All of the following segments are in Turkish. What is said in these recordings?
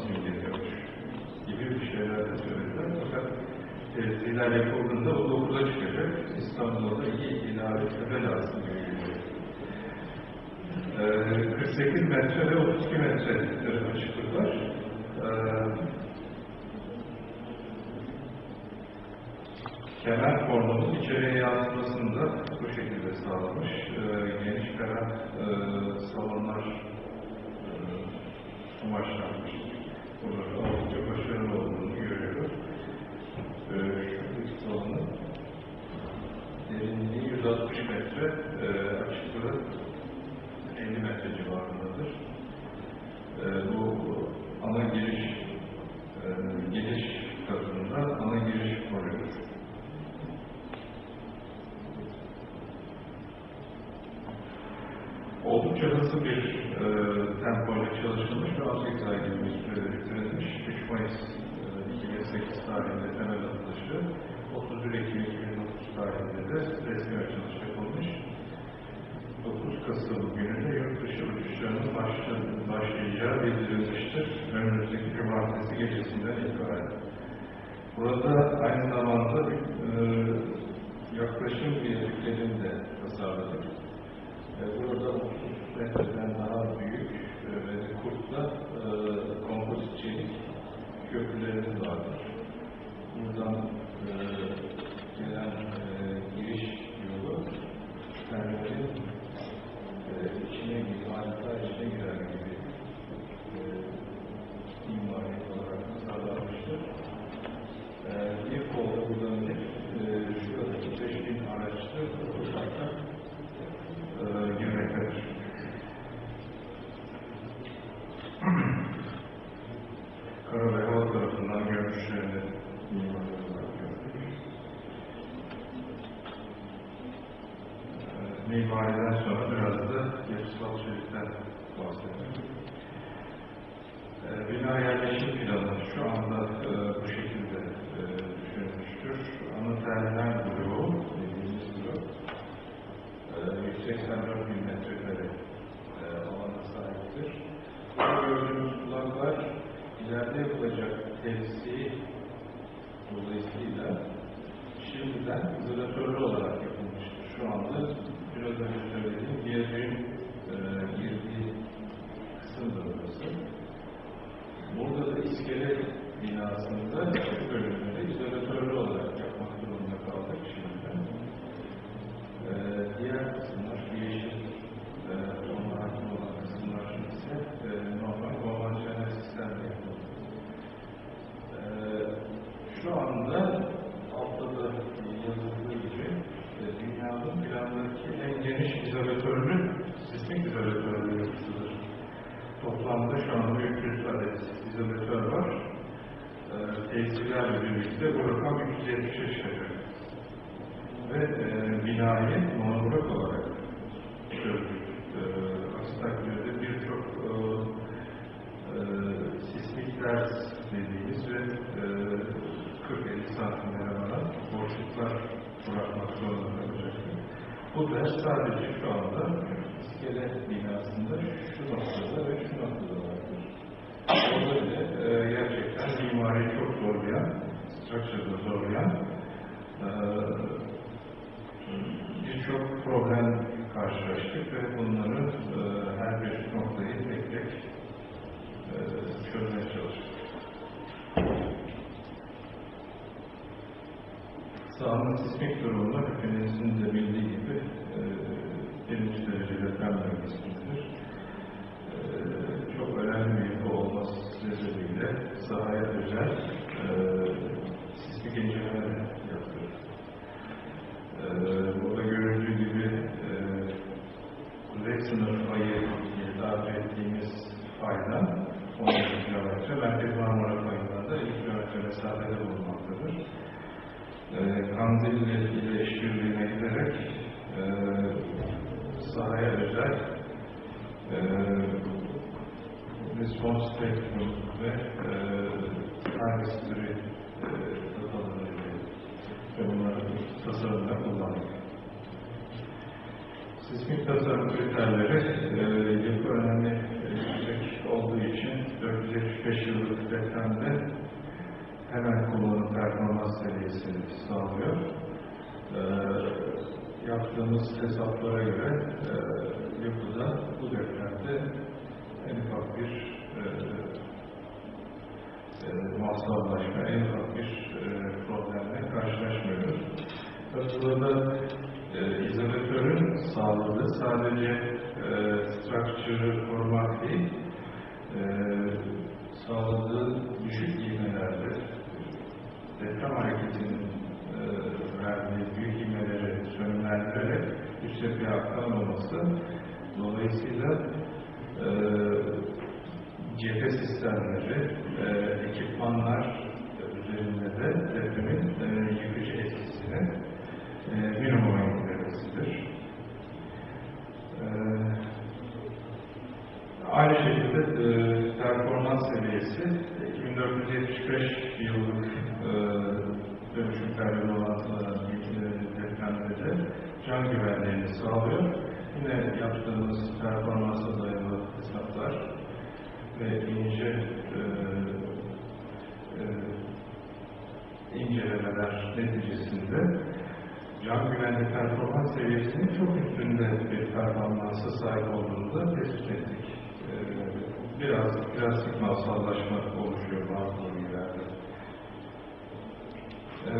simgeliyormuş gibi bir şeyler de söylediler. Fakat tezgahlar yapıldığında o 9'a çıkacak. İstanbul'da da iki ilave tepe lazım gibi geliyor. E, 48 metre ve 32 metre açıklık var. E, kemer formumuz içeriye yansımasını bu şekilde sağlamış. Ee, geniş ferah e, salonlar e, kumaşlanmış. Oh. Kasım günü de yurt dışı uçuşlarının başlayacağı bildirilmiştir. Önümüzdeki cumartesi gecesinden itibaren. Burada aynı zamanda bir, e, yaklaşım bir ülkenin de tasarladık. E, Burada 30 metreden daha büyük e, ve kurtla e, kompozit çelik köprülerimiz vardır. Buradan e, şu anda e, bu rakam 370'e çıkacak. Ve e, binayı monoblok olarak çözdük. E, aksi takdirde birçok e, e, sismik ders dediğimiz ve e, 40-50 santimlere varan boşluklar bırakmak zorunda kalacaktık. Bu ders sadece şu anda iskele binasında şu noktada vardır. Orada bile e, gerçekten mimariyi çok zorlayan, structure'da zorlayan e, birçok problem karşılaştık ve bunları e, her bir noktayı tek tek e, çözmeye çalıştık. Sahanın sismik durumu hepinizin de bildiği gibi e, birinci derece deprem bölgesindedir. E, çok önemli bir yapı olması sebebiyle sahaya özel e, sismik inceleme yaptık. E, burada görüldüğü gibi e, kuzey sınır fayı diye tabir ettiğimiz faydan 12 kilometre, Merkez Marmara fayından da 50 kilometre mesafede bulunmaktadır e, Kandilli ile işbirliğine giderek e, sahaya özel e, response spectrum ve e, targetleri e, dataları ve bunları tasarımda kullandık. Sismik tasarım kriterleri e, yapı önemli e, yüksek olduğu için 475 yıllık depremde hemen kullanım performans seviyesini sağlıyor. E, yaptığımız hesaplara göre e, yapıda bu depremde en ufak bir e, muhasabalaşma, en ufak bir e, problemle karşılaşmıyoruz. Burada e, izolatörün sağladığı sadece e, structure'ı korumak değil, e, sağladığı düşük ivmelerde deprem hareketinin e, verdiği büyük ivmeleri sönümlendirerek üst tepeye aktarmaması dolayısıyla e, cephe sistemleri, e, ekipmanlar üzerinde de depremin e, yıkıcı etkisini e, minimuma indirmesidir. E, aynı şekilde e, performans seviyesi 2475 yıllık e, dönüşüm periyodu olan e, depremde de can güvenliğini sağlıyor. Yine yaptığımız performansa dayalı hesaplar ve ince e, e, incelemeler neticesinde can güvenli performans seviyesinin çok üstünde bir performansa sahip olduğunu da tespit ettik. E, biraz plastik masallaşma oluşuyor bazı bölgelerde. E,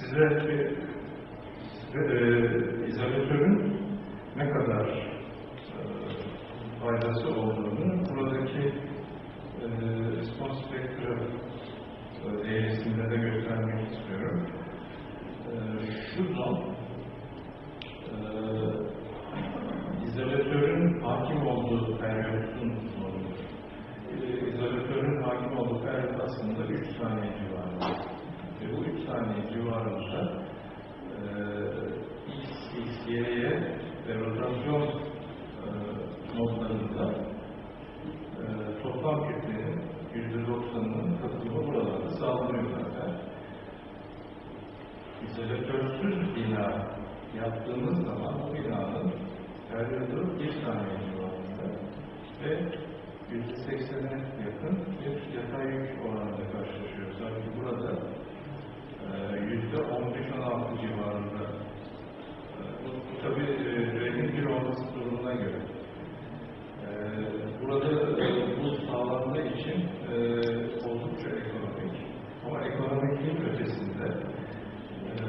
size size, e, izolatörün ne kadar e, faydası olduğunu buradaki e, response spectrum e, eğrisinde de göstermek istiyorum. E, şu zon e, izolatörün hakim olduğu periyotun zonudur. E, izolatörün hakim olduğu periyot aslında 3 saniye civarında. Ve bu 3 saniye civarında e, X, X, Y'ye ve rotasyon e, notlarında e, toplam kütlenin %90'ının katılımı buralarda sağlanıyor zaten. İzolatörsüz bina yaptığımız zaman bu binanın periyodu bir saniye civarında ve %80'e yakın bir yatay yük oranında karşılaşıyoruz. Sanki burada e, %15-16 civarında e, bu, bu tabi e, rengin bir olması durumuna göre. Burada e, bu sağlandığı için e, oldukça ekonomik. Ama ekonomikliğin ötesinde e,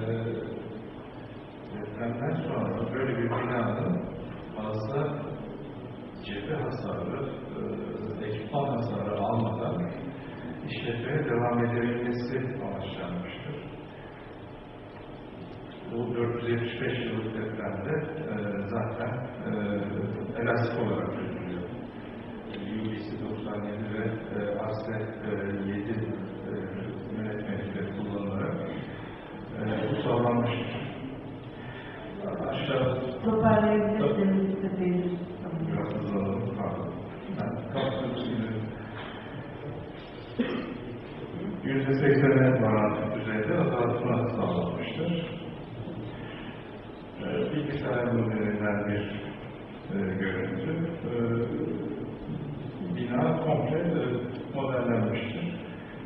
depremden sonra böyle bir binanın fazla cephe hasarı, e, ekipman hasarı almadan işletmeye devam edebilmesi amaçlanmıştır. Bu 475 yıllık depremde e, zaten e, elastik olarak çözülüyor. UBC 97 ve e, ASE e, 7 e, yönetmelikleri kullanılarak e, bu sağlanmıştır. Aşağı Toparlayabilirsiniz istediğiniz biraz hızlanalım. Pardon. Ben kapsül şimdi %80'e varan düzeyde azaltma sağlanmıştır. Ee, bilgisayar modelinden bir e, görüntü. Ee, bina komple e, modellenmiştir.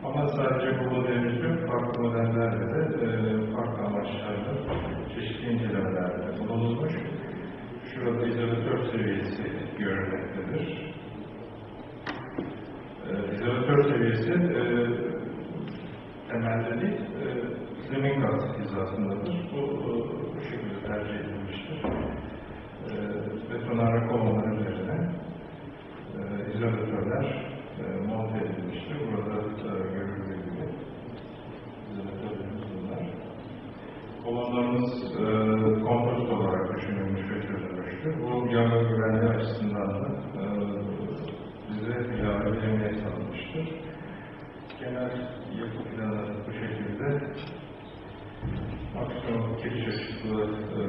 Ama sadece bu modelimiz farklı modellerle de e, farklı amaçlarla çeşitli incelemelerde bulunulmuş. Şurada izolatör seviyesi görülmektedir. Ee, izolatör seviyesi e, temelde değil, e, zemin kat hizasındadır. Bu, e, bu şekilde tercih edilmiştir. E, betonarme kovanlar üzerine e, izolatörler e, monte edilmiştir. Burada e, görüldüğü gibi izolatörlerimiz bunlar. Kolonlarımız e, kompozit olarak düşünülmüş ve çözülmüştür. Bu yangın güvenliği açısından da e, bize ilave bir emniyet sağlamıştır. Genel yapı giriş açıklığı e,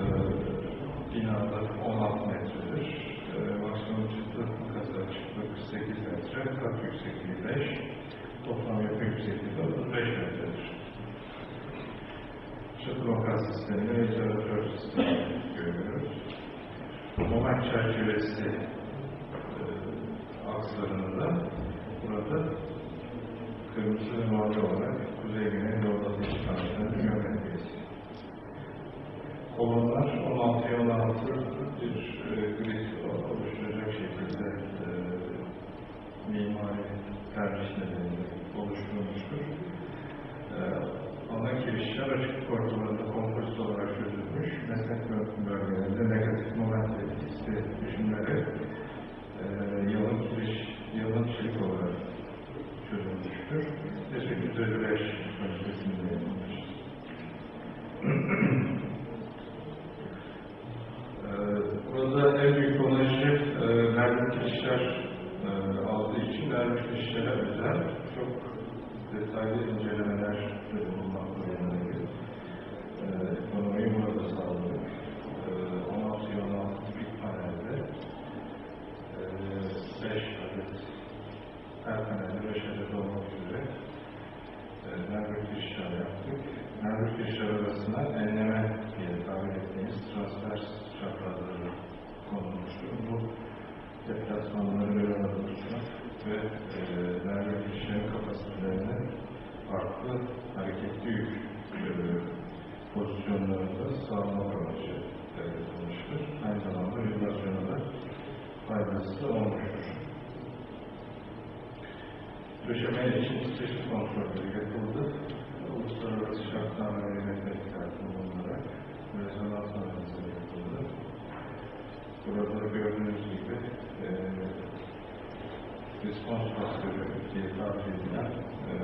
binada 16 metredir. E, maksimum çıktık kazı açıklığı 48 metre, kat yüksekliği 5, toplam yapı yüksekliği 35 metredir. Çatı makas sistemi ve izolatör sistemi görüyoruz. Moment çerçevesi e, akslarında burada kırmızı ve mavi olarak kuzey güney doğu batı çıkanlarının 16'ya 16 bir e, grid oluşturacak şekilde e, mimari tercihlerinde oluşturulmuştur. E, ama kirişler açık portalarında I didn't erkek e, pozisyonlarında sağlamak amacı yaratılmıştır. Aynı zamanda regülasyona da faydası olmuştur. Döşeme için seçim kontrolleri yapıldı. Uluslararası şartnameye yönetmekler bulunarak rezonans analizi yapıldı. Burada gördüğünüz gibi e, respons faktörü diye tabir edilen e,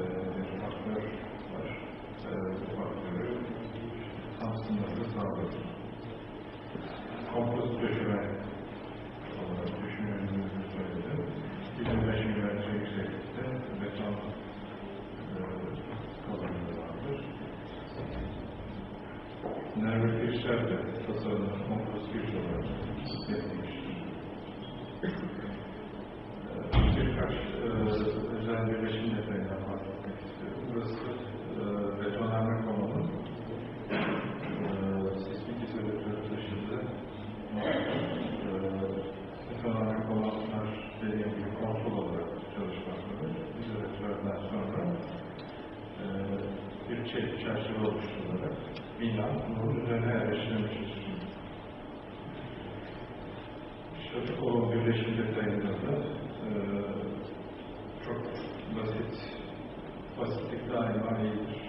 everybody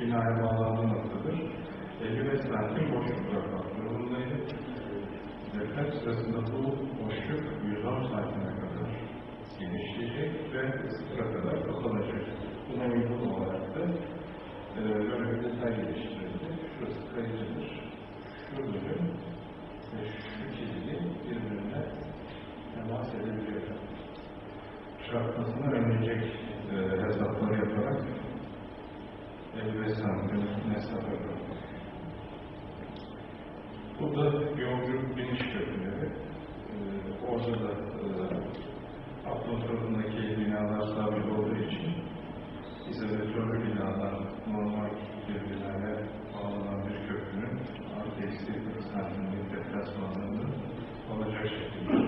binaya bağlandığı noktadır. E, Eylül santim boşluk bırakmak durumundaydı. E, Deprem sırasında bu boşluk 110 santime kadar genişleyecek ve sıfıra kadar kapanacak. Buna uygun olarak da e, böyle bir detay geliştirildi. Şurası kayıcıdır. Şu bölüm ve şu çizgi birbirine temas edebiliyor. Çarpmasını önleyecek e, hesapları yaparak Elbistan, Yunus'un hesabı Bu da yolculuk biniş köprüleri. Ee, orada da e, Abdülhamid'deki binalar sabit olduğu için izolatörlü binalar normal birbirlerine bağlanan bir köprünün artı eksi 40 santimlik deplasmanlarında olacak şekilde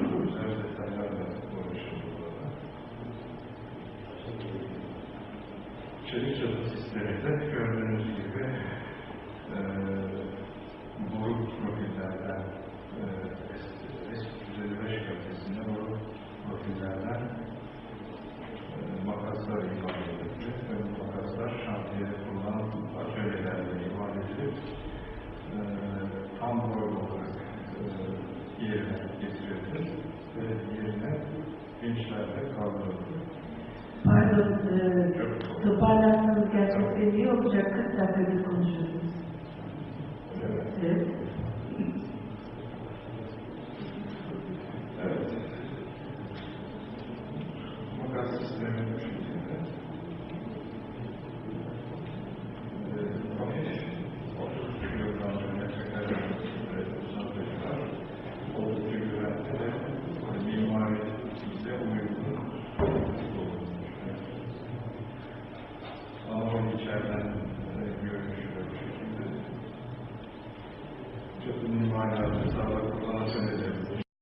Evet. Makas sistemi